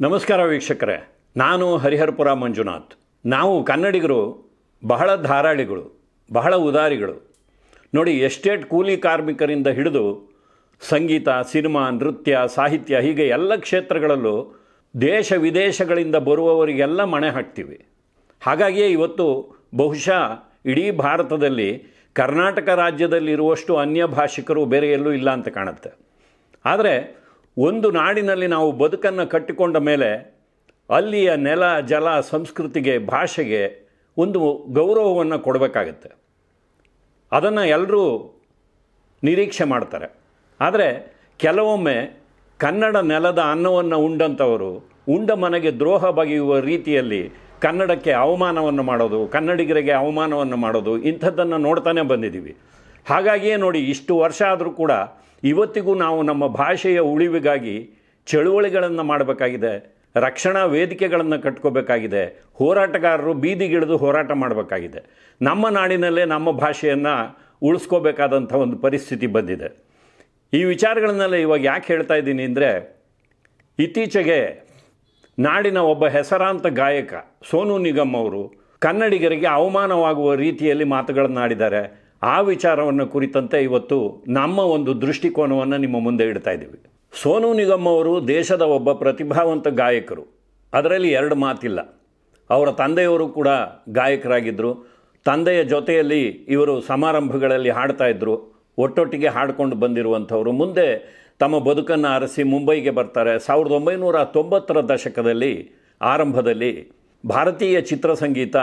ನಮಸ್ಕಾರ ವೀಕ್ಷಕರೇ. ನಾನು ಹರಿಹರಪುರ ಮಂಜುನಾಥ್. ನಾವು ಕನ್ನಡಿಗರು, ಬಹಳ ಧಾರಾಳಿಗಳು, ಬಹಳ ಉದಾರಿಗಳು. ನೋಡಿ, ಎಸ್ಟೇಟ್ ಕೂಲಿ ಕಾರ್ಮಿಕರಿಂದ ಹಿಡಿದು ಸಂಗೀತ, ಸಿನಿಮಾ, ನೃತ್ಯ, ಸಾಹಿತ್ಯ, ಹೀಗೆ ಎಲ್ಲ ಕ್ಷೇತ್ರಗಳಲ್ಲೂ ದೇಶ ವಿದೇಶಗಳಿಂದ ಬರುವವರಿಗೆಲ್ಲ ಮಣೆ ಹಾಕ್ತೀವಿ. ಹಾಗಾಗಿಯೇ ಇವತ್ತು ಬಹುಶಃ ಇಡೀ ಭಾರತದಲ್ಲಿ ಕರ್ನಾಟಕ ರಾಜ್ಯದಲ್ಲಿರುವಷ್ಟು ಅನ್ಯ ಭಾಷಿಕರು ಬೇರೆ ಎಲ್ಲೂ ಇಲ್ಲ ಅಂತ ಕಾಣುತ್ತೆ. ಆದರೆ ಒಂದು ನಾಡಿನಲ್ಲಿ ನಾವು ಬದುಕನ್ನು ಕಟ್ಟಿಕೊಂಡ ಮೇಲೆ ಅಲ್ಲಿಯ ನೆಲ, ಜಲ, ಸಂಸ್ಕೃತಿಗೆ, ಭಾಷೆಗೆ ಒಂದು ಗೌರವವನ್ನು ಕೊಡಬೇಕಾಗತ್ತೆ. ಅದನ್ನು ಎಲ್ಲರೂ ನಿರೀಕ್ಷೆ ಮಾಡ್ತಾರೆ. ಆದರೆ ಕೆಲವೊಮ್ಮೆ ಕನ್ನಡ ನೆಲದ ಅನ್ನವನ್ನು ಉಂಡಂಥವರು ಉಂಡ ಮನೆಗೆ ದ್ರೋಹ ಬಗೆಯುವ ರೀತಿಯಲ್ಲಿ ಕನ್ನಡಕ್ಕೆ ಅವಮಾನವನ್ನು ಮಾಡೋದು, ಕನ್ನಡಿಗರಿಗೆ ಅವಮಾನವನ್ನು ಮಾಡೋದು ಇಂಥದ್ದನ್ನು ನೋಡ್ತಾನೆ ಬಂದಿದ್ದೀವಿ. ಹಾಗಾಗಿಯೇ ನೋಡಿ, ಇಷ್ಟು ವರ್ಷ ಆದರೂ ಕೂಡ ಇವತ್ತಿಗೂ ನಾವು ನಮ್ಮ ಭಾಷೆಯ ಉಳಿವಿಗಾಗಿ ಚಳುವಳಿಗಳನ್ನು ಮಾಡಬೇಕಾಗಿದೆ, ರಕ್ಷಣಾ ವೇದಿಕೆಗಳನ್ನು ಕಟ್ಕೋಬೇಕಾಗಿದೆ, ಹೋರಾಟಗಾರರು ಬೀದಿಗಿಳಿದು ಹೋರಾಟ ಮಾಡಬೇಕಾಗಿದೆ. ನಮ್ಮ ನಾಡಿನಲ್ಲೇ ನಮ್ಮ ಭಾಷೆಯನ್ನು ಉಳಿಸ್ಕೋಬೇಕಾದಂಥ ಒಂದು ಪರಿಸ್ಥಿತಿ ಬಂದಿದೆ. ಈ ವಿಚಾರಗಳನ್ನೆಲ್ಲ ಇವಾಗ ಯಾಕೆ ಹೇಳ್ತಾ ಇದ್ದೀನಿ ಅಂದರೆ, ಇತ್ತೀಚೆಗೆ ನಾಡಿನ ಒಬ್ಬ ಹೆಸರಾಂತ ಗಾಯಕ ಸೋನು ನಿಗಮ್ ಅವರು ಕನ್ನಡಿಗರಿಗೆ ಅವಮಾನವಾಗುವ ರೀತಿಯಲ್ಲಿ ಮಾತುಗಳನ್ನು ಆಡಿದ್ದಾರೆ ಆ ವಿಚಾರವನ್ನು ಕುರಿತಂತೆ ಇವತ್ತು ನಮ್ಮ ಒಂದು ದೃಷ್ಟಿಕೋನವನ್ನು ನಿಮ್ಮ ಮುಂದೆ ಇಡ್ತಾ ಇದ್ದೀವಿ. ಸೋನು ನಿಗಮ್ ಅವರು ದೇಶದ ಒಬ್ಬ ಪ್ರತಿಭಾವಂತ ಗಾಯಕರು. ಅದರಲ್ಲಿ ಎರಡು ಮಾತಿಲ್ಲ. ಅವರ ತಂದೆಯವರು ಕೂಡ ಗಾಯಕರಾಗಿದ್ದರು ತಂದೆಯ ಜೊತೆಯಲ್ಲಿ ಇವರು ಸಮಾರಂಭಗಳಲ್ಲಿ ಹಾಡ್ತಾ ಇದ್ದರು ಒಟ್ಟೊಟ್ಟಿಗೆ ಹಾಡ್ಕೊಂಡು ಬಂದಿರುವಂಥವರು. ಮುಂದೆ ತಮ್ಮ ಬದುಕನ್ನು ಅರಸಿ ಮುಂಬೈಗೆ ಬರ್ತಾರೆ. ಸಾವಿರದ ಒಂಬೈನೂರ ತೊಂಬತ್ತರ ದಶಕದಲ್ಲಿ ಆರಂಭದಲ್ಲಿ ಭಾರತೀಯ ಚಿತ್ರಸಂಗೀತ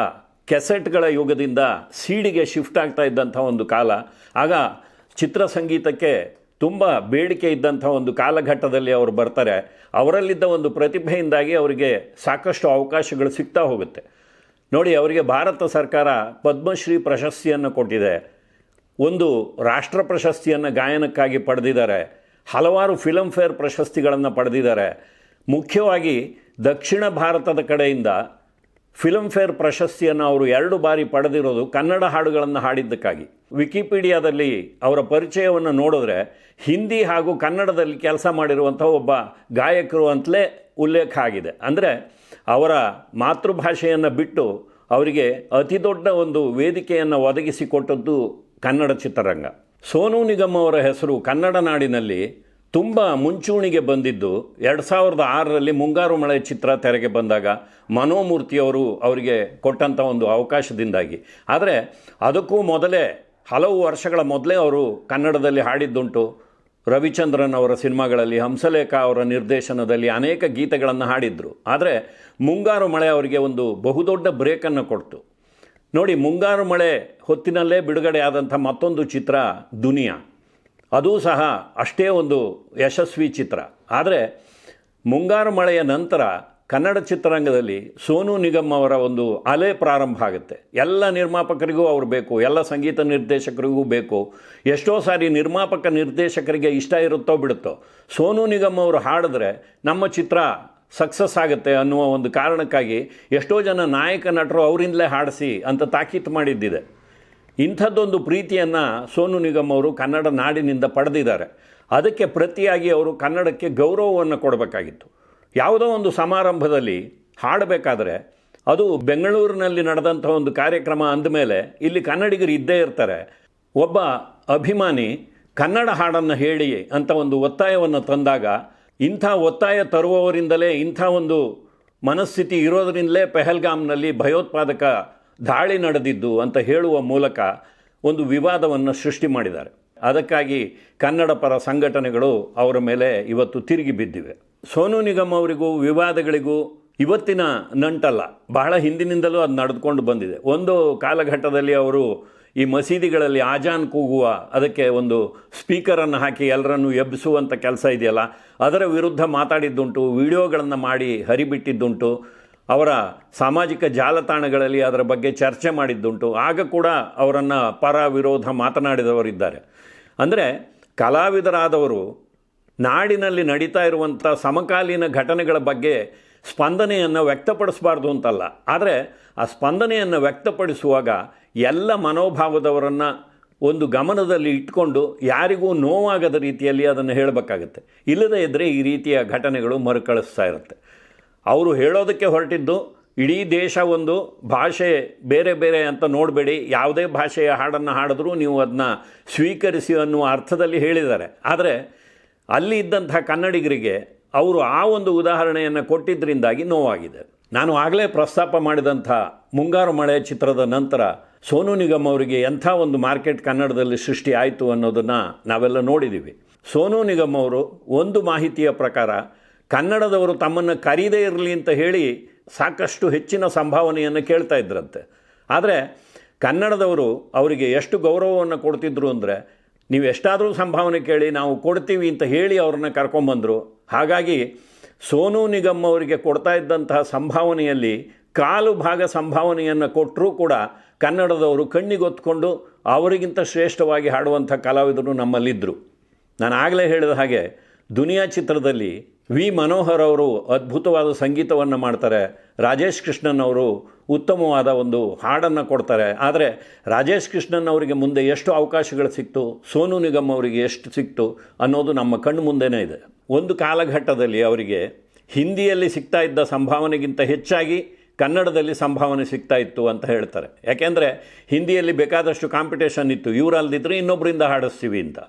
ಕೆಸೆಟ್ಗಳ ಯುಗದಿಂದ ಸೀಡಿಗೆ ಶಿಫ್ಟ್ ಆಗ್ತಾ ಇದ್ದಂಥ ಒಂದು ಕಾಲ. ಆಗ ಚಿತ್ರ ಸಂಗೀತಕ್ಕೆ ತುಂಬ ಬೇಡಿಕೆ ಇದ್ದಂಥ ಒಂದು ಕಾಲಘಟ್ಟದಲ್ಲಿ ಅವರು ಬರ್ತಾರೆ. ಅವರಲ್ಲಿದ್ದ ಒಂದು ಪ್ರತಿಭೆಯಿಂದಾಗಿ ಅವರಿಗೆ ಸಾಕಷ್ಟು ಅವಕಾಶಗಳು ಸಿಗ್ತಾ ಹೋಗುತ್ತೆ. ನೋಡಿ, ಅವರಿಗೆ ಭಾರತ ಸರ್ಕಾರ ಪದ್ಮಶ್ರೀ ಪ್ರಶಸ್ತಿಯನ್ನು ಕೊಟ್ಟಿದೆ. ಒಂದು ರಾಷ್ಟ್ರ ಪ್ರಶಸ್ತಿಯನ್ನು ಗಾಯನಕ್ಕಾಗಿ ಪಡೆದಿದ್ದಾರೆ. ಹಲವಾರು ಫಿಲಮ್ ಫೇರ್ ಪ್ರಶಸ್ತಿಗಳನ್ನು ಪಡೆದಿದ್ದಾರೆ. ಮುಖ್ಯವಾಗಿ ದಕ್ಷಿಣ ಭಾರತದ ಕಡೆಯಿಂದ ಫಿಲಮ್ ಫೇರ್ ಪ್ರಶಸ್ತಿಯನ್ನು ಅವರು ಎರಡು ಬಾರಿ ಪಡೆದಿರೋದು ಕನ್ನಡ ಹಾಡುಗಳನ್ನು ಹಾಡಿದ್ದಕ್ಕಾಗಿ. ವಿಕಿಪೀಡಿಯಾದಲ್ಲಿ ಅವರ ಪರಿಚಯವನ್ನು ನೋಡಿದ್ರೆ ಹಿಂದಿ ಹಾಗೂ ಕನ್ನಡದಲ್ಲಿ ಕೆಲಸ ಮಾಡಿರುವಂಥ ಒಬ್ಬ ಗಾಯಕರು ಅಂತಲೇ ಉಲ್ಲೇಖ ಆಗಿದೆ. ಅಂದರೆ ಅವರ ಮಾತೃಭಾಷೆಯನ್ನು ಬಿಟ್ಟು ಅವರಿಗೆ ಅತಿ ದೊಡ್ಡ ಒಂದು ವೇದಿಕೆಯನ್ನು ಒದಗಿಸಿಕೊಟ್ಟದ್ದು ಕನ್ನಡ ಚಿತ್ರರಂಗ. ಸೋನು ನಿಗಮ್ ಅವರ ಹೆಸರು ಕನ್ನಡ ನಾಡಿನಲ್ಲಿ ತುಂಬ ಮುಂಚೂಣಿಗೆ ಬಂದಿದ್ದು ಎರಡು ಸಾವಿರದ ಆರರಲ್ಲಿ ಮುಂಗಾರು ಮಳೆ ಚಿತ್ರ ತೆರೆಗೆ ಬಂದಾಗ ಮನೋಮೂರ್ತಿಯವರು ಅವರಿಗೆ ಕೊಟ್ಟಂಥ ಒಂದು ಅವಕಾಶದಿಂದಾಗಿ. ಆದರೆ ಅದಕ್ಕೂ ಮೊದಲೇ ಹಲವು ವರ್ಷಗಳ ಮೊದಲೇ ಅವರು ಕನ್ನಡದಲ್ಲಿ ಹಾಡಿದ್ದುಂಟು. ರವಿಚಂದ್ರನ್ ಅವರ ಸಿನಿಮಾಗಳಲ್ಲಿ, ಹಂಸಲೇಖ ಅವರ ನಿರ್ದೇಶನದಲ್ಲಿ ಅನೇಕ ಗೀತೆಗಳನ್ನು ಹಾಡಿದರು. ಆದರೆ ಮುಂಗಾರು ಮಳೆ ಅವರಿಗೆ ಒಂದು ಬಹುದೊಡ್ಡ ಬ್ರೇಕನ್ನು ಕೊಡ್ತು. ನೋಡಿ, ಮುಂಗಾರು ಮಳೆ ಹೊತ್ತಿನಲ್ಲೇ ಬಿಡುಗಡೆ ಆದಂಥ ಮತ್ತೊಂದು ಚಿತ್ರ ದುನಿಯಾ. ಅದೂ ಸಹ ಅಷ್ಟೇ ಒಂದು ಯಶಸ್ವಿ ಚಿತ್ರ. ಆದರೆ ಮುಂಗಾರು ಮಳೆಯ ನಂತರ ಕನ್ನಡ ಚಿತ್ರರಂಗದಲ್ಲಿ ಸೋನು ನಿಗಮ್ ಅವರ ಒಂದು ಅಲೆ ಪ್ರಾರಂಭ ಆಗುತ್ತೆ. ಎಲ್ಲ ನಿರ್ಮಾಪಕರಿಗೂ ಅವರು ಬೇಕು, ಎಲ್ಲ ಸಂಗೀತ ನಿರ್ದೇಶಕರಿಗೂ ಬೇಕು. ಎಷ್ಟೋ ಸಾರಿ ನಿರ್ಮಾಪಕ ನಿರ್ದೇಶಕರಿಗೆ ಇಷ್ಟ ಇರುತ್ತೋ ಬಿಡುತ್ತೋ, ಸೋನು ನಿಗಮ್ ಅವರು ಹಾಡಿದ್ರೆ ನಮ್ಮ ಚಿತ್ರ ಸಕ್ಸಸ್ ಆಗುತ್ತೆ ಅನ್ನುವ ಒಂದು ಕಾರಣಕ್ಕಾಗಿ ಎಷ್ಟೋ ಜನ ನಾಯಕ ನಟರು ಅವರಿಂದಲೇ ಹಾಡಿಸಿ ಅಂತ ತಾಕೀತು ಮಾಡಿದ್ದಿದೆ. ಇಂಥದ್ದೊಂದು ಪ್ರೀತಿಯನ್ನು ಸೋನು ನಿಗಮ್ ಅವರು ಕನ್ನಡ ನಾಡಿನಿಂದ ಪಡೆದಿದ್ದಾರೆ. ಅದಕ್ಕೆ ಪ್ರತಿಯಾಗಿ ಅವರು ಕನ್ನಡಕ್ಕೆ ಗೌರವವನ್ನು ಕೊಡಬೇಕಾಗಿತ್ತು. ಯಾವುದೋ ಒಂದು ಸಮಾರಂಭದಲ್ಲಿ ಹಾಡಬೇಕಾದ್ರೆ ಅದು ಬೆಂಗಳೂರಿನಲ್ಲಿ ನಡೆದಂಥ ಒಂದು ಕಾರ್ಯಕ್ರಮ ಅಂದಮೇಲೆ ಇಲ್ಲಿ ಕನ್ನಡಿಗರು ಇದ್ದೇ ಇರ್ತಾರೆ. ಒಬ್ಬ ಅಭಿಮಾನಿ ಕನ್ನಡ ಹಾಡನ್ನು ಹೇಳಿ ಅಂತ ಒಂದು ಒತ್ತಾಯವನ್ನು ತಂದಾಗ ಇಂಥ ಒತ್ತಾಯ ತರುವವರಿಂದಲೇ ಇಂಥ ಒಂದು ಮನಸ್ಥಿತಿ ಇರೋದರಿಂದಲೇ ಪೆಹಲ್ಗಾಮ್ನಲ್ಲಿ ಭಯೋತ್ಪಾದಕ ದಾಳಿ ನಡೆದಿದ್ದು ಅಂತ ಹೇಳುವ ಮೂಲಕ ಒಂದು ವಿವಾದವನ್ನು ಸೃಷ್ಟಿ ಮಾಡಿದ್ದಾರೆ. ಅದಕ್ಕಾಗಿ ಕನ್ನಡ ಪರ ಸಂಘಟನೆಗಳು ಅವರ ಮೇಲೆ ಇವತ್ತು ತಿರುಗಿ ಬಿದ್ದಿವೆ. ಸೋನು ನಿಗಮ್ ಅವರಿಗೂ, ವಿವಾದಗಳಿಗೂ ಇವತ್ತಿನ ನಂಟಲ್ಲ. ಬಹಳ ಹಿಂದಿನಿಂದಲೂ ಅದು ನಡೆದುಕೊಂಡು ಬಂದಿದೆ. ಒಂದು ಕಾಲಘಟ್ಟದಲ್ಲಿ ಅವರು ಈ ಮಸೀದಿಗಳಲ್ಲಿ ಆಜಾನ್ ಕೂಗುವ, ಅದಕ್ಕೆ ಒಂದು ಸ್ಪೀಕರನ್ನು ಹಾಕಿ ಎಲ್ಲರನ್ನು ಎಬ್ಬಿಸುವಂಥ ಕೆಲಸ ಇದೆಯಲ್ಲ, ಅದರ ವಿರುದ್ಧ ಮಾತಾಡಿದ್ದುಂಟು, ವಿಡಿಯೋಗಳನ್ನು ಮಾಡಿ ಹರಿಬಿಟ್ಟಿದ್ದುಂಟು. ಅವರ ಸಾಮಾಜಿಕ ಜಾಲತಾಣಗಳಲ್ಲಿ ಅದರ ಬಗ್ಗೆ ಚರ್ಚೆ ಮಾಡಿದ್ದುಂಟು. ಆಗ ಕೂಡ ಅವರನ್ನು ಪರ ವಿರೋಧ ಮಾತನಾಡಿದವರಿದ್ದಾರೆ. ಅಂದರೆ ಕಲಾವಿದರಾದವರು ನಾಡಿನಲ್ಲಿ ನಡೀತಾ ಇರುವಂಥ ಸಮಕಾಲೀನ ಘಟನೆಗಳ ಬಗ್ಗೆ ಸ್ಪಂದನೆಯನ್ನು ವ್ಯಕ್ತಪಡಿಸಬಾರ್ದು ಅಂತಲ್ಲ. ಆದರೆ ಆ ಸ್ಪಂದನೆಯನ್ನು ವ್ಯಕ್ತಪಡಿಸುವಾಗ ಎಲ್ಲ ಮನೋಭಾವದವರನ್ನು ಒಂದು ಗಮನದಲ್ಲಿ ಇಟ್ಕೊಂಡು ಯಾರಿಗೂ ನೋವಾಗದ ರೀತಿಯಲ್ಲಿ ಅದನ್ನು ಹೇಳಬೇಕಾಗತ್ತೆ. ಇಲ್ಲದೇ ಇದ್ದರೆ ಈ ರೀತಿಯ ಘಟನೆಗಳು ಮರುಕಳಿಸ್ತಾ ಇರುತ್ತೆ. ಅವರು ಹೇಳೋದಕ್ಕೆ ಹೊರಟಿದ್ದು, ಇಡೀ ದೇಶ ಒಂದು ಭಾಷೆ ಬೇರೆ ಬೇರೆ ಅಂತ ನೋಡಬೇಡಿ. ಯಾವುದೇ ಭಾಷೆಯ ಹಾಡನ್ನು ಹಾಡಿದ್ರೂ ನೀವು ಅದನ್ನ ಸ್ವೀಕರಿಸಿ ಅನ್ನುವ ಅರ್ಥದಲ್ಲಿ ಹೇಳಿದ್ದಾರೆ. ಆದರೆ ಅಲ್ಲಿ ಇದ್ದಂಥ ಕನ್ನಡಿಗರಿಗೆ ಅವರು ಆ ಒಂದು ಉದಾಹರಣೆಯನ್ನು ಕೊಟ್ಟಿದ್ದರಿಂದಾಗಿ ನೋವಾಗಿದೆ. ನಾನು ಆಗಲೇ ಪ್ರಸ್ತಾಪ ಮಾಡಿದಂಥ ಮುಂಗಾರು ಮಳೆ ಚಿತ್ರದ ನಂತರ ಸೋನು ನಿಗಮ್ ಅವರಿಗೆ ಎಂಥ ಒಂದು ಮಾರ್ಕೆಟ್ ಕನ್ನಡದಲ್ಲಿ ಸೃಷ್ಟಿ ಆಯಿತು ಅನ್ನೋದನ್ನು ನಾವೆಲ್ಲ ನೋಡಿದ್ದೀವಿ ಸೋನು ನಿಗಮ್ ಅವರು ಒಂದು ಮಾಹಿತಿಯ ಪ್ರಕಾರ ಕನ್ನಡದವರು ತಮ್ಮನ್ನು ಕರೀದೇ ಇರಲಿ ಅಂತ ಹೇಳಿ ಸಾಕಷ್ಟು ಹೆಚ್ಚಿನ ಸಂಭಾವನೆಯನ್ನು ಕೇಳ್ತಾ ಇದ್ರಂತೆ. ಆದರೆ ಕನ್ನಡದವರು ಅವರಿಗೆ ಎಷ್ಟು ಗೌರವವನ್ನು ಕೊಡ್ತಿದ್ರು ಅಂದರೆ, ನೀವು ಎಷ್ಟಾದರೂ ಸಂಭಾವನೆ ಕೇಳಿ, ನಾವು ಕೊಡ್ತೀವಿ ಅಂತ ಹೇಳಿ ಅವ್ರನ್ನ ಕರ್ಕೊಂಬಂದರು. ಹಾಗಾಗಿ ಸೋನು ನಿಗಮ್ ಅವರಿಗೆ ಕೊಡ್ತಾ ಇದ್ದಂತಹ ಸಂಭಾವನೆಯಲ್ಲಿ ಕಾಲು ಭಾಗ ಸಂಭಾವನೆಯನ್ನು ಕೊಟ್ಟರೂ ಕೂಡ ಕನ್ನಡದವರು ಕಣ್ಣಿಗೊತ್ಕೊಂಡು ಅವರಿಗಿಂತ ಶ್ರೇಷ್ಠವಾಗಿ ಹಾಡುವಂಥ ಕಲಾವಿದರು ನಮ್ಮಲ್ಲಿದ್ದರು ನಾನು ಆಗಲೇ ಹೇಳಿದ ಹಾಗೆ, ದುನಿಯಾ ಚಿತ್ರದಲ್ಲಿ ವಿ ಮನೋಹರ್ ಅವರು ಅದ್ಭುತವಾದ ಸಂಗೀತವನ್ನು ಮಾಡ್ತಾರೆ. ರಾಜೇಶ್ ಕೃಷ್ಣನ್ ಅವರು ಉತ್ತಮವಾದ ಒಂದು ಹಾಡನ್ನು ಕೊಡ್ತಾರೆ. ಆದರೆ ರಾಜೇಶ್ ಕೃಷ್ಣನ್ ಅವರಿಗೆ ಮುಂದೆ ಎಷ್ಟು ಅವಕಾಶಗಳು ಸಿಕ್ತು, ಸೋನು ನಿಗಮ್ ಅವರಿಗೆ ಎಷ್ಟು ಸಿಕ್ತು ಅನ್ನೋದು ನಮ್ಮ ಕಣ್ಣು ಮುಂದೆನೇ ಇದೆ. ಒಂದು ಕಾಲಘಟ್ಟದಲ್ಲಿ ಅವರಿಗೆ ಹಿಂದಿಯಲ್ಲಿ ಸಿಗ್ತಾ ಇದ್ದ ಸಂಭಾವನೆಗಿಂತ ಹೆಚ್ಚಾಗಿ ಕನ್ನಡದಲ್ಲಿ ಸಂಭಾವನೆ ಸಿಗ್ತಾ ಇತ್ತು ಅಂತ ಹೇಳ್ತಾರೆ. ಯಾಕೆಂದರೆ ಹಿಂದಿಯಲ್ಲಿ ಬೇಕಾದಷ್ಟು ಕಾಂಪಿಟೇಷನ್ ಇತ್ತು. ಇವರಲ್ದಿದ್ರೆ ಇನ್ನೊಬ್ಬರಿಂದ ಹಾಡಿಸ್ತೀವಿ ಅಂತ.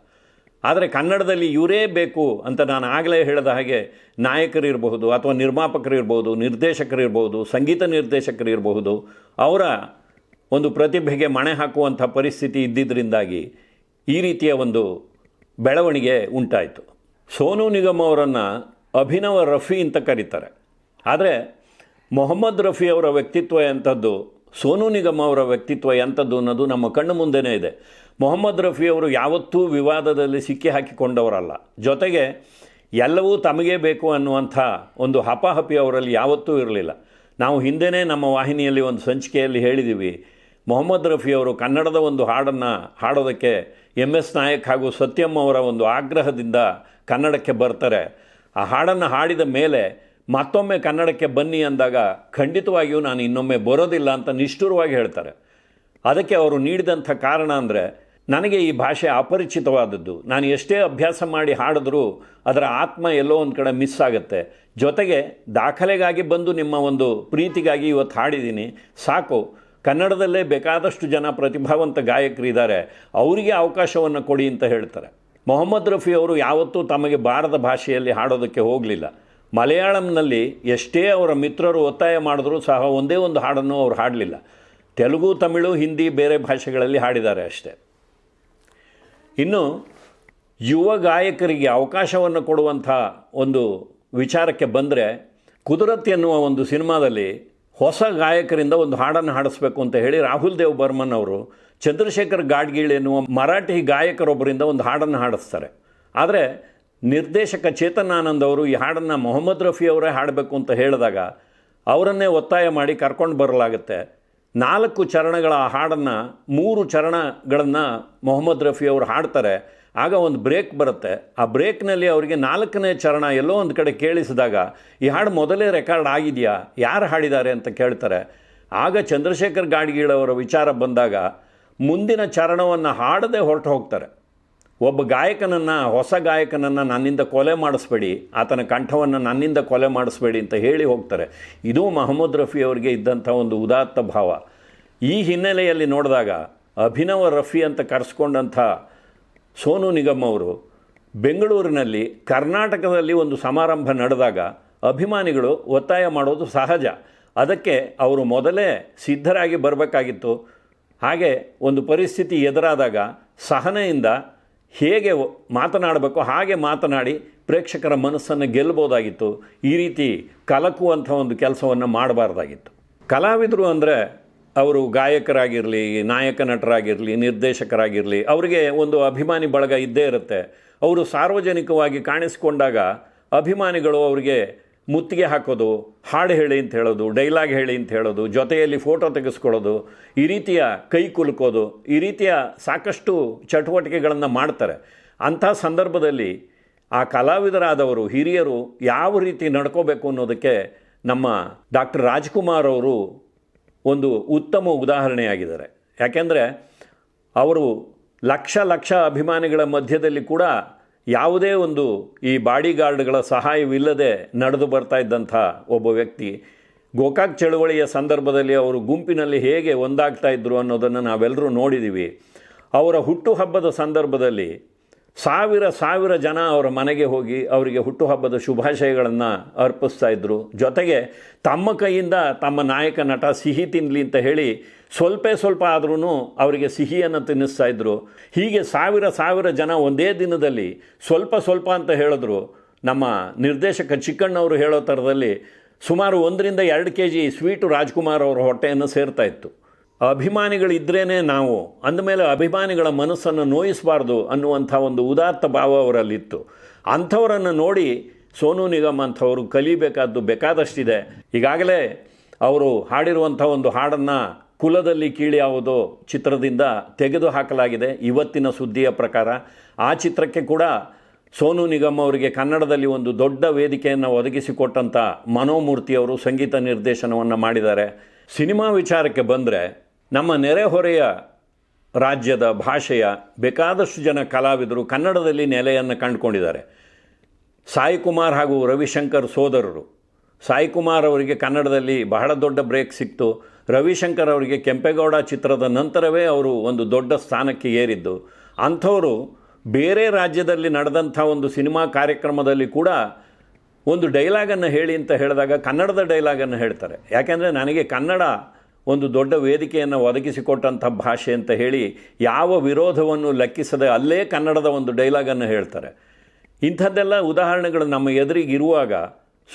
ಆದರೆ ಕನ್ನಡದಲ್ಲಿ ಇವರೇ ಬೇಕು ಅಂತ ನಾನು ಆಗಲೇ ಹೇಳಿದ ಹಾಗೆ ನಾಯಕರಿರಬಹುದು ಅಥವಾ ನಿರ್ಮಾಪಕರು ಇರಬಹುದು, ನಿರ್ದೇಶಕರು ನಿರ್ದೇಶಕರಿರ್ಬೋದು ಸಂಗೀತ ನಿರ್ದೇಶಕರು ಇರಬಹುದು, ಅವರ ಒಂದು ಪ್ರತಿಭೆಗೆ ಮಣೆ ಹಾಕುವಂಥ ಪರಿಸ್ಥಿತಿ ಇದ್ದಿದ್ದರಿಂದಾಗಿ ಈ ರೀತಿಯ ಒಂದು ಬೆಳವಣಿಗೆ ಉಂಟಾಯಿತು. ಸೋನು ನಿಗಮ್ ಅವರನ್ನು ಅಭಿನವ ರಫಿ ಅಂತ ಕರೀತಾರೆ. ಆದರೆ ಮೊಹಮ್ಮದ್ ರಫಿ ಅವರ ವ್ಯಕ್ತಿತ್ವ ಎಂಥದ್ದು, ಸೋನು ನಿಗಮ್ ಅವರ ವ್ಯಕ್ತಿತ್ವ ಎಂಥದ್ದು ಅನ್ನೋದು ನಮ್ಮ ಕಣ್ಣು ಮುಂದೆನೇ ಇದೆ. ಮೊಹಮ್ಮದ್ ರಫಿ ಅವರು ಯಾವತ್ತೂ ವಿವಾದದಲ್ಲಿ ಸಿಕ್ಕಿ ಹಾಕಿಕೊಂಡವರಲ್ಲ. ಜೊತೆಗೆ ಎಲ್ಲವೂ ತಮಗೇ ಬೇಕು ಅನ್ನುವಂಥ ಒಂದು ಹಪಾಹಪಿ ಅವರಲ್ಲಿ ಯಾವತ್ತೂ ಇರಲಿಲ್ಲ. ನಾವು ಹಿಂದೆನೇ ನಮ್ಮ ವಾಹಿನಿಯಲ್ಲಿ ಒಂದು ಸಂಚಿಕೆಯಲ್ಲಿ ಹೇಳಿದ್ದೀವಿ, ಮೊಹಮ್ಮದ್ ರಫಿ ಅವರು ಕನ್ನಡದ ಒಂದು ಹಾಡನ್ನು ಹಾಡೋದಕ್ಕೆ ಎಂ ಎಸ್ ನಾಯಕ್ ಹಾಗೂ ಸತ್ಯಮ್ಮ ಅವರ ಒಂದು ಆಗ್ರಹದಿಂದ ಕನ್ನಡಕ್ಕೆ ಬರ್ತಾರೆ. ಆ ಹಾಡನ್ನು ಹಾಡಿದ ಮೇಲೆ ಮತ್ತೊಮ್ಮೆ ಕನ್ನಡಕ್ಕೆ ಬನ್ನಿ ಅಂದಾಗ ಖಂಡಿತವಾಗಿಯೂ ನಾನು ಇನ್ನೊಮ್ಮೆ ಬರೋದಿಲ್ಲ ಅಂತ ನಿಷ್ಠುರವಾಗಿ ಹೇಳ್ತಾರೆ. ಅದಕ್ಕೆ ಅವರು ನೀಡಿದಂಥ ಕಾರಣ ಅಂದರೆ, ನನಗೆ ಈ ಭಾಷೆ ಅಪರಿಚಿತವಾದದ್ದು. ನಾನು ಎಷ್ಟೇ ಅಭ್ಯಾಸ ಮಾಡಿ ಹಾಡಿದ್ರೂ ಅದರ ಆತ್ಮ ಎಲ್ಲೋ ಒಂದು ಕಡೆ ಮಿಸ್ ಆಗುತ್ತೆ. ಜೊತೆಗೆ ದಾಖಲೆಗಾಗಿ ಬಂದು ನಿಮ್ಮ ಒಂದು ಪ್ರೀತಿಗಾಗಿ ಇವತ್ತು ಹಾಡಿದ್ದೀನಿ. ಸಾಕು. ಕನ್ನಡದಲ್ಲೇ ಬೇಕಾದಷ್ಟು ಜನ ಪ್ರತಿಭಾವಂತ ಗಾಯಕರಿದ್ದಾರೆ ಅವರಿಗೆ ಅವಕಾಶವನ್ನು ಕೊಡಿ ಅಂತ ಹೇಳ್ತಾರೆ. ಮೊಹಮ್ಮದ್ ರಫಿ ಅವರು ಯಾವತ್ತೂ ತಮಗೆ ಬಾರದ ಭಾಷೆಯಲ್ಲಿ ಹಾಡೋದಕ್ಕೆ ಹೋಗಲಿಲ್ಲ. ಮಲಯಾಳಂನಲ್ಲಿ ಎಷ್ಟೇ ಅವರ ಮಿತ್ರರು ಒತ್ತಾಯ ಮಾಡಿದ್ರೂ ಸಹ ಒಂದೇ ಒಂದು ಹಾಡನ್ನು ಅವರು ಹಾಡಲಿಲ್ಲ. ತೆಲುಗು, ತಮಿಳು, ಹಿಂದಿ ಬೇರೆ ಭಾಷೆಗಳಲ್ಲಿ ಹಾಡಿದ್ದಾರೆ ಅಷ್ಟೇ. ಇನ್ನು ಯುವ ಗಾಯಕರಿಗೆ ಅವಕಾಶವನ್ನು ಕೊಡುವಂಥ ಒಂದು ವಿಚಾರಕ್ಕೆ ಬಂದರೆ ಕುದುರತ್ ಎನ್ನುವ ಒಂದು ಸಿನಿಮಾದಲ್ಲಿ ಹೊಸ ಗಾಯಕರಿಂದ ಒಂದು ಹಾಡನ್ನು ಹಾಡಿಸ್ಬೇಕು ಅಂತ ಹೇಳಿ ರಾಹುಲ್ ದೇವ್ ಬರ್ಮನ್ ಅವರು ಚಂದ್ರಶೇಖರ್ ಗಾಡ್ಗೀಳ್ ಎನ್ನುವ ಮರಾಠಿ ಗಾಯಕರೊಬ್ಬರಿಂದ ಒಂದು ಹಾಡನ್ನು ಹಾಡಿಸ್ತಾರೆ. ಆದರೆ ನಿರ್ದೇಶಕ ಚೇತನ್ ಆನಂದ್ ಅವರು ಈ ಹಾಡನ್ನು ಮೊಹಮ್ಮದ್ ರಫಿ ಅವರೇ ಹಾಡಬೇಕು ಅಂತ ಹೇಳಿದಾಗ ಅವರನ್ನೇ ಒತ್ತಾಯ ಮಾಡಿ ಕರ್ಕೊಂಡು ಬರಲಾಗುತ್ತೆ. ನಾಲ್ಕು ಚರಣಗಳ ಹಾಡನ್ನು, ಮೂರು ಚರಣಗಳನ್ನು ಮೊಹಮ್ಮದ್ ರಫಿ ಅವರು ಹಾಡ್ತಾರೆ. ಆಗ ಒಂದು ಬ್ರೇಕ್ ಬರುತ್ತೆ. ಆ ಬ್ರೇಕ್ನಲ್ಲಿ ಅವರಿಗೆ ನಾಲ್ಕನೇ ಚರಣ ಎಲ್ಲೋ ಒಂದು ಕಡೆ ಕೇಳಿಸಿದಾಗ, ಈ ಹಾಡು ಮೊದಲೇ ರೆಕಾರ್ಡ್ ಆಗಿದೆಯಾ? ಯಾರು ಹಾಡಿದ್ದಾರೆ ಅಂತ ಕೇಳ್ತಾರೆ. ಆಗ ಚಂದ್ರಶೇಖರ್ ಗಾಡ್ಗೀಳವರ ವಿಚಾರ ಬಂದಾಗ, ಮುಂದಿನ ಚರಣವನ್ನು ಹಾಡದೆ ಹೊರಟು ಹೋಗ್ತಾರೆ. ಒಬ್ಬ ಗಾಯಕನನ್ನು, ಹೊಸ ಗಾಯಕನನ್ನು ನನ್ನಿಂದ ಕೊಲೆ ಮಾಡಿಸ್ಬೇಡಿ, ಆತನ ಕಂಠವನ್ನು ನನ್ನಿಂದ ಕೊಲೆ ಮಾಡಿಸ್ಬೇಡಿ ಅಂತ ಹೇಳಿ ಹೋಗ್ತಾರೆ. ಇದು ಮೊಹಮ್ಮದ್ ರಫಿ ಅವರಿಗೆ ಇದ್ದಂಥ ಒಂದು ಉದಾತ್ತ ಭಾವ. ಈ ಹಿನ್ನೆಲೆಯಲ್ಲಿ ನೋಡಿದಾಗ ಅಭಿನವ ರಫಿ ಅಂತ ಕರೆಸ್ಕೊಂಡಂಥ ಸೋನು ನಿಗಮ್ ಅವರು ಬೆಂಗಳೂರಿನಲ್ಲಿ ಕರ್ನಾಟಕದಲ್ಲಿ ಒಂದು ಸಮಾರಂಭ ನಡೆದಾಗ ಅಭಿಮಾನಿಗಳು ಒತ್ತಾಯ ಮಾಡೋದು ಸಹಜ. ಅದಕ್ಕೆ ಅವರು ಮೊದಲೇ ಸಿದ್ಧರಾಗಿ ಬರಬೇಕಾಗಿತ್ತು. ಹಾಗೆ ಒಂದು ಪರಿಸ್ಥಿತಿ ಎದುರಾದಾಗ ಸಹನೆಯಿಂದ ಹೇಗೆ ಮಾತನಾಡಬೇಕು, ಹಾಗೆ ಮಾತನಾಡಿ ಪ್ರೇಕ್ಷಕರ ಮನಸ್ಸನ್ನು ಗೆಲ್ಲಬೋದಾಗಿತ್ತು ಈ ರೀತಿ ಕಲಕುವಂಥ ಒಂದು ಕೆಲಸವನ್ನು ಮಾಡಬಾರ್ದಾಗಿತ್ತು. ಕಲಾವಿದರು ಅಂದರೆ ಅವರು ಗಾಯಕರಾಗಿರಲಿ, ನಾಯಕ ನಟರಾಗಿರಲಿ, ನಿರ್ದೇಶಕರಾಗಿರಲಿ, ಅವರಿಗೆ ಒಂದು ಅಭಿಮಾನಿ ಬಳಗ ಇದ್ದೇ ಇರುತ್ತೆ. ಅವರು ಸಾರ್ವಜನಿಕವಾಗಿ ಕಾಣಿಸಿಕೊಂಡಾಗ ಅಭಿಮಾನಿಗಳು ಅವರಿಗೆ ಮುತ್ತಿಗೆ ಹಾಕೋದು, ಹಾಡು ಹೇಳಿ ಅಂತ ಹೇಳೋದು, ಡೈಲಾಗ್ ಹೇಳಿ ಅಂತ ಹೇಳೋದು, ಜೊತೆಯಲ್ಲಿ ಫೋಟೋ ತೆಗೆಸ್ಕೊಳ್ಳೋದು, ಈ ರೀತಿಯ ಕೈ ಕುಲುಕೋದು, ಈ ರೀತಿಯ ಸಾಕಷ್ಟು ಚಟುವಟಿಕೆಗಳನ್ನು ಮಾಡ್ತಾರೆ. ಅಂಥ ಸಂದರ್ಭದಲ್ಲಿ ಆ ಕಲಾವಿದರಾದವರು, ಹಿರಿಯರು ಯಾವ ರೀತಿ ನಡ್ಕೋಬೇಕು ಅನ್ನೋದಕ್ಕೆ ನಮ್ಮ ಡಾಕ್ಟರ್ ರಾಜ್ಕುಮಾರ್ ಅವರು ಒಂದು ಉತ್ತಮ ಉದಾಹರಣೆಯಾಗಿದ್ದಾರೆ. ಯಾಕೆಂದರೆ ಅವರು ಲಕ್ಷ ಲಕ್ಷ ಅಭಿಮಾನಿಗಳ ಮಧ್ಯದಲ್ಲಿ ಕೂಡ ಯಾವುದೇ ಒಂದು ಈ ಬಾಡಿಗಾರ್ಡ್ಗಳ ಸಹಾಯವಿಲ್ಲದೆ ನಡೆದು ಬರ್ತಾ ಇದ್ದಂಥ ಒಬ್ಬ ವ್ಯಕ್ತಿ, ಗೋಕಾಕ್ ಚಳುವಳಿಯ ಸಂದರ್ಭದಲ್ಲಿ ಅವರು ಗುಂಪಿನಲ್ಲಿ ಹೇಗೆ ಒಂದಾಗ್ತಾ ಇದ್ದರು ಅನ್ನೋದನ್ನು ನಾವೆಲ್ಲರೂ ನೋಡಿದ್ದೀವಿ ಅವರ ಹುಟ್ಟುಹಬ್ಬದ ಸಂದರ್ಭದಲ್ಲಿ ಸಾವಿರ ಸಾವಿರ ಜನ ಅವರ ಮನೆಗೆ ಹೋಗಿ ಅವರಿಗೆ ಹುಟ್ಟುಹಬ್ಬದ ಶುಭಾಶಯಗಳನ್ನು ಅರ್ಪಿಸ್ತಾ ಇದ್ದರು ಜೊತೆಗೆ ತಮ್ಮ ಕೈಯಿಂದ ತಮ್ಮ ನಾಯಕ ನಟ ಸಿಹಿ ತಿನ್ನಲಿ ಅಂತ ಹೇಳಿ ಸ್ವಲ್ಪ ಸ್ವಲ್ಪ ಆದ್ರೂ ಅವರಿಗೆ ಸಿಹಿಯನ್ನು ತಿನ್ನಿಸ್ತಾ ಇದ್ದರು ಹೀಗೆ ಸಾವಿರ ಸಾವಿರ ಜನ ಒಂದೇ ದಿನದಲ್ಲಿ ಸ್ವಲ್ಪ ಸ್ವಲ್ಪ ಅಂತ ಹೇಳಿದ್ರು. ನಮ್ಮ ನಿರ್ದೇಶಕ ಚಿಕ್ಕಣ್ಣವರು ಹೇಳೋ ಥರದಲ್ಲಿ ಸುಮಾರು ಒಂದರಿಂದ ಎರಡು ಕೆ ಜಿ ಸ್ವೀಟು ರಾಜ್ಕುಮಾರ್ ಅವರ ಹೊಟ್ಟೆಯನ್ನು ಸೇರ್ತಾ ಇತ್ತು. ಅಭಿಮಾನಿಗಳಿದ್ರೇ ನಾವು, ಅಂದಮೇಲೆ ಅಭಿಮಾನಿಗಳ ಮನಸ್ಸನ್ನು ನೋಯಿಸಬಾರ್ದು ಅನ್ನುವಂಥ ಒಂದು ಉದಾತ್ತ ಭಾವ ಅವರಲ್ಲಿತ್ತು. ಅಂಥವರನ್ನು ನೋಡಿ ಸೋನು ನಿಗಮ್ ಅಂಥವರು ಕಲಿಬೇಕಾದ್ದು ಬೇಕಾದಷ್ಟಿದೆ. ಈಗಾಗಲೇ ಅವರು ಹಾಡಿರುವಂಥ ಒಂದು ಹಾಡನ್ನು ಕುಲದಲ್ಲಿ ಕೀಳಿ ಯಾವುದೋ ಚಿತ್ರದಿಂದ ತೆಗೆದು ಹಾಕಲಾಗಿದೆ, ಇವತ್ತಿನ ಸುದ್ದಿಯ ಪ್ರಕಾರ. ಆ ಚಿತ್ರಕ್ಕೆ ಕೂಡ ಸೋನು ನಿಗಮ್ ಅವರಿಗೆ ಕನ್ನಡದಲ್ಲಿ ಒಂದು ದೊಡ್ಡ ವೇದಿಕೆಯನ್ನು ಒದಗಿಸಿಕೊಟ್ಟಂಥ ಮನೋಮೂರ್ತಿಯವರು ಸಂಗೀತ ನಿರ್ದೇಶನವನ್ನು ಮಾಡಿದ್ದಾರೆ. ಸಿನಿಮಾ ವಿಚಾರಕ್ಕೆ ಬಂದರೆ ನಮ್ಮ ನೆರೆಹೊರೆಯ ರಾಜ್ಯದ ಭಾಷೆಯ ಬೇಕಾದಷ್ಟು ಜನ ಕಲಾವಿದರು ಕನ್ನಡದಲ್ಲಿ ನೆಲೆಯನ್ನು ಕಂಡುಕೊಂಡಿದ್ದಾರೆ. ಸಾಯಿ ಕುಮಾರ್ ಹಾಗೂ ರವಿಶಂಕರ್ ಸೋದರರು. ಸಾಯಿ ಕುಮಾರ್ ಅವರಿಗೆ ಕನ್ನಡದಲ್ಲಿ ಬಹಳ ದೊಡ್ಡ ಬ್ರೇಕ್ ಸಿಕ್ತು. ರವಿಶಂಕರ್ ಅವರಿಗೆ ಕೆಂಪೇಗೌಡ ಚಿತ್ರದ ನಂತರವೇ ಅವರು ಒಂದು ದೊಡ್ಡ ಸ್ಥಾನಕ್ಕೆ ಏರಿದ್ದು. ಅಂಥವರು ಬೇರೆ ರಾಜ್ಯದಲ್ಲಿ ನಡೆದಂಥ ಒಂದು ಸಿನಿಮಾ ಕಾರ್ಯಕ್ರಮದಲ್ಲಿ ಕೂಡ ಒಂದು ಡೈಲಾಗನ್ನು ಹೇಳಿ ಅಂತ ಹೇಳಿದಾಗ ಕನ್ನಡದ ಡೈಲಾಗನ್ನು ಹೇಳ್ತಾರೆ. ಯಾಕೆಂದರೆ ನನಗೆ ಕನ್ನಡ ಒಂದು ದೊಡ್ಡ ವೇದಿಕೆಯನ್ನು ಒದಗಿಸಿಕೊಟ್ಟಂಥ ಭಾಷೆ ಅಂತ ಹೇಳಿ ಯಾವ ವಿರೋಧವನ್ನು ಲೆಕ್ಕಿಸದೆ ಅಲ್ಲೇ ಕನ್ನಡದ ಒಂದು ಡೈಲಾಗನ್ನು ಹೇಳ್ತಾರೆ. ಇಂಥದ್ದೆಲ್ಲ ಉದಾಹರಣೆಗಳು ನಮ್ಮ ಎದುರಿಗೆ ಇರುವಾಗ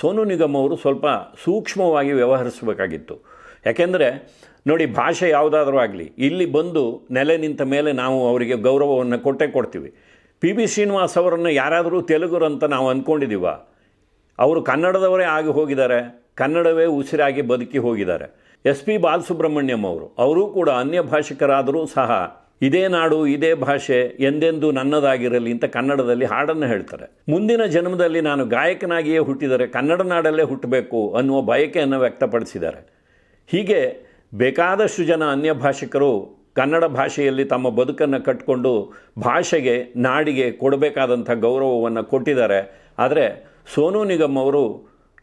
ಸೋನು ನಿಗಮ್ ಅವರು ಸ್ವಲ್ಪ ಸೂಕ್ಷ್ಮವಾಗಿ ವ್ಯವಹರಿಸಬೇಕಾಗಿತ್ತು. ಯಾಕೆಂದರೆ, ನೋಡಿ, ಭಾಷೆ ಯಾವುದಾದ್ರೂ ಆಗಲಿ, ಇಲ್ಲಿ ಬಂದು ನೆಲೆ ನಿಂತ ಮೇಲೆ ನಾವು ಅವರಿಗೆ ಗೌರವವನ್ನು ಕೊಟ್ಟೇ ಕೊಡ್ತೀವಿ. ಪಿ ಬಿ ಶ್ರೀನಿವಾಸ್ ಅವರನ್ನು ಯಾರಾದರೂ ತೆಲುಗುರು ಅಂತ ನಾವು ಅಂದ್ಕೊಂಡಿದ್ದೀವ, ಅವರು ಕನ್ನಡದವರೇ ಆಗಿ ಹೋಗಿದ್ದಾರೆ, ಕನ್ನಡವೇ ಉಸಿರಾಗಿ ಬದುಕಿ ಹೋಗಿದ್ದಾರೆ. ಎಸ್ ಪಿ ಬಾಲಸುಬ್ರಹ್ಮಣ್ಯಂ ಅವರು. ಅವರೂ ಕೂಡ ಅನ್ಯ ಭಾಷಿಕರಾದರೂ ಸಹ ಇದೇ ನಾಡು, ಇದೇ ಭಾಷೆ ಎಂದೆಂದೂ ನನ್ನದಾಗಿರಲಿ ಅಂತ ಕನ್ನಡದಲ್ಲಿ ಹಾಡನ್ನು ಹೇಳ್ತಾರೆ. ಮುಂದಿನ ಜನ್ಮದಲ್ಲಿ ನಾನು ಗಾಯಕನಾಗಿಯೇ ಹುಟ್ಟಿದರೆ ಕನ್ನಡ ನಾಡಲ್ಲೇ ಹುಟ್ಟಬೇಕು ಅನ್ನುವ ಬಯಕೆಯನ್ನು ವ್ಯಕ್ತಪಡಿಸಿದ್ದಾರೆ. ಹೀಗೆ ಬೇಕಾದಷ್ಟು ಜನ ಅನ್ಯ ಭಾಷಿಕರು ಕನ್ನಡ ಭಾಷೆಯಲ್ಲಿ ತಮ್ಮ ಬದುಕನ್ನು ಕಟ್ಟಿಕೊಂಡು ಭಾಷೆಗೆ, ನಾಡಿಗೆ ಕೊಡಬೇಕಾದಂಥ ಗೌರವವನ್ನು ಕೊಟ್ಟಿದ್ದಾರೆ. ಆದರೆ ಸೋನು ನಿಗಮ್ ಅವರು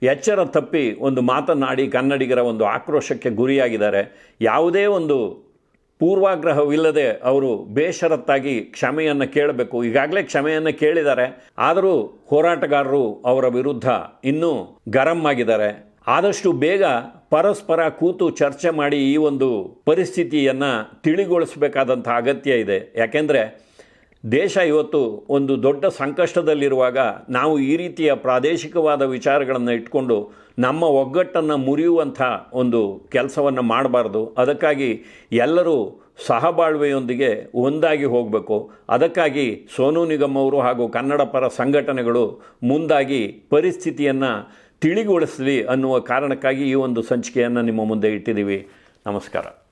ಎಚ್ಚರ ತಪ್ಪಿ ಒಂದು ಮಾತನಾಡಿ ಕನ್ನಡಿಗರ ಒಂದು ಆಕ್ರೋಶಕ್ಕೆ ಗುರಿಯಾಗಿದ್ದಾರೆ. ಯಾವುದೇ ಒಂದು ಪೂರ್ವಾಗ್ರಹವಿಲ್ಲದೆ ಅವರು ಬೇಷರತ್ತಾಗಿ ಕ್ಷಮೆಯನ್ನು ಕೇಳಬೇಕು. ಈಗಾಗಲೇ ಕ್ಷಮೆಯನ್ನು ಕೇಳಿದ್ದಾರೆ. ಆದರೂ ಹೋರಾಟಗಾರರು ಅವರ ವಿರುದ್ಧ ಇನ್ನೂ ಗರಂ ಆಗಿದ್ದಾರೆ. ಆದಷ್ಟು ಬೇಗ ಪರಸ್ಪರ ಕೂತು ಚರ್ಚೆ ಮಾಡಿ ಈ ಒಂದು ಪರಿಸ್ಥಿತಿಯನ್ನು ತಿಳಿಗೊಳಿಸಬೇಕಾದಂಥ ಅಗತ್ಯ ಇದೆ. ಯಾಕೆಂದರೆ ದೇಶ ಇವತ್ತು ಒಂದು ದೊಡ್ಡ ಸಂಕಷ್ಟದಲ್ಲಿರುವಾಗ ನಾವು ಈ ರೀತಿಯ ಪ್ರಾದೇಶಿಕವಾದ ವಿಚಾರಗಳನ್ನು ಇಟ್ಕೊಂಡು ನಮ್ಮ ಒಗ್ಗಟ್ಟನ್ನು ಮುರಿಯುವಂಥ ಒಂದು ಕೆಲಸವನ್ನು ಮಾಡಬಾರ್ದು. ಅದಕ್ಕಾಗಿ ಎಲ್ಲರೂ ಸಹಬಾಳ್ವೆಯೊಂದಿಗೆ ಒಂದಾಗಿ ಹೋಗಬೇಕು. ಅದಕ್ಕಾಗಿ ಸೋನು ನಿಗಮ್ ಅವರು ಹಾಗೂ ಕನ್ನಡ ಪರ ಸಂಘಟನೆಗಳು ಮುಂದಾಗಿ ಪರಿಸ್ಥಿತಿಯನ್ನು ತಿಳಿಗೊಳಿಸಲಿ ಅನ್ನುವ ಕಾರಣಕ್ಕಾಗಿ ಈ ಒಂದು ಸಂಚಿಕೆಯನ್ನು ನಿಮ್ಮ ಮುಂದೆ ಇಟ್ಟಿದ್ದೀವಿ. ನಮಸ್ಕಾರ.